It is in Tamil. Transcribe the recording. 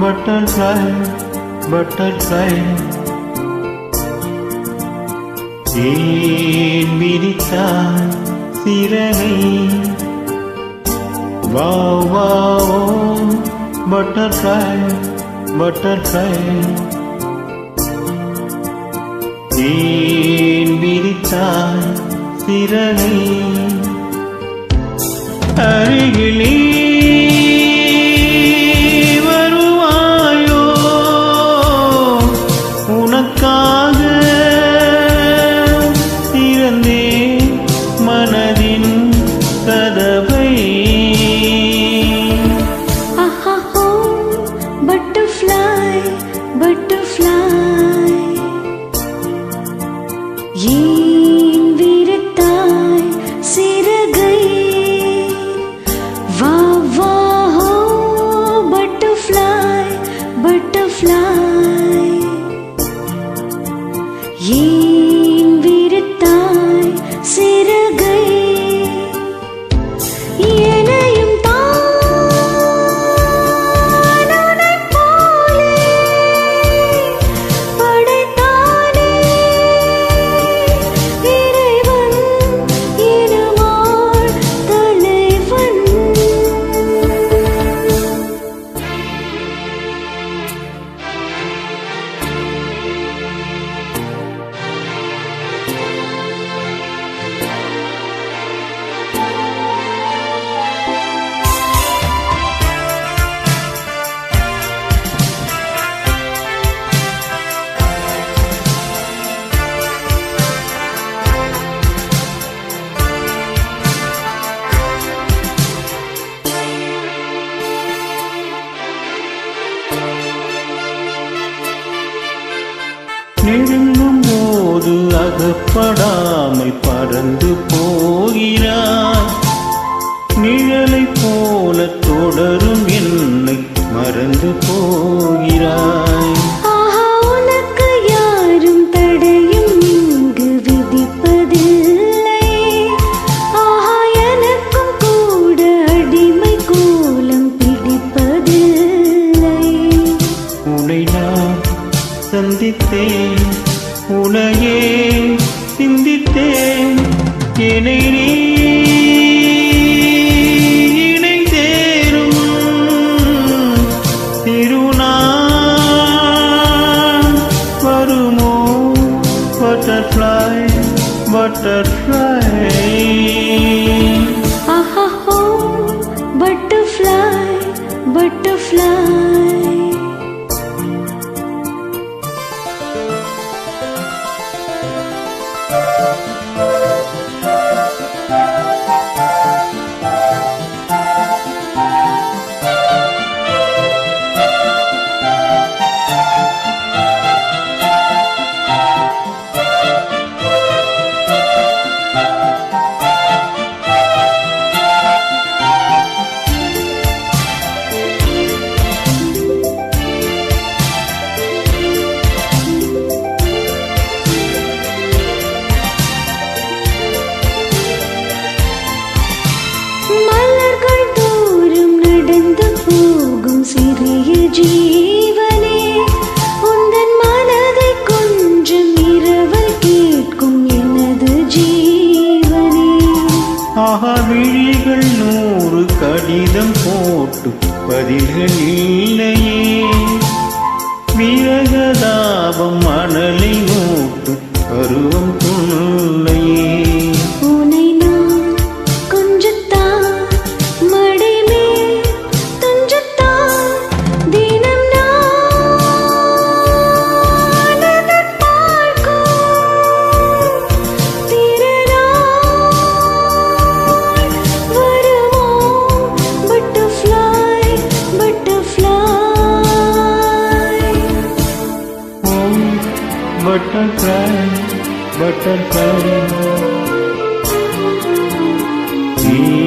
butterfly, butterfly. தேன் விரித்தார் சிறகை வா வா ஓம் பட்டர்ஃப்ளை பட்டர்ஃப்ளை தேன் விரித்தார் சிறகை அருகிலே 一 நெருங்கும் போது அகப்படாமல் பறந்து போகிறாய். நிழலை போல தொடரும் என்னை மறந்து போகிறாய். சிந்தித்தேன். உனையே சிந்தித்தேன். என்னை விழிகள் நூறு கடிதம் போட்டு பதில்கள் இல்லையே. விரகதாபம் மணலை நோட்டு பருவம் துணையே பட்டர்ஃப்ளை பட்டர்ஃப்ளை ஏன்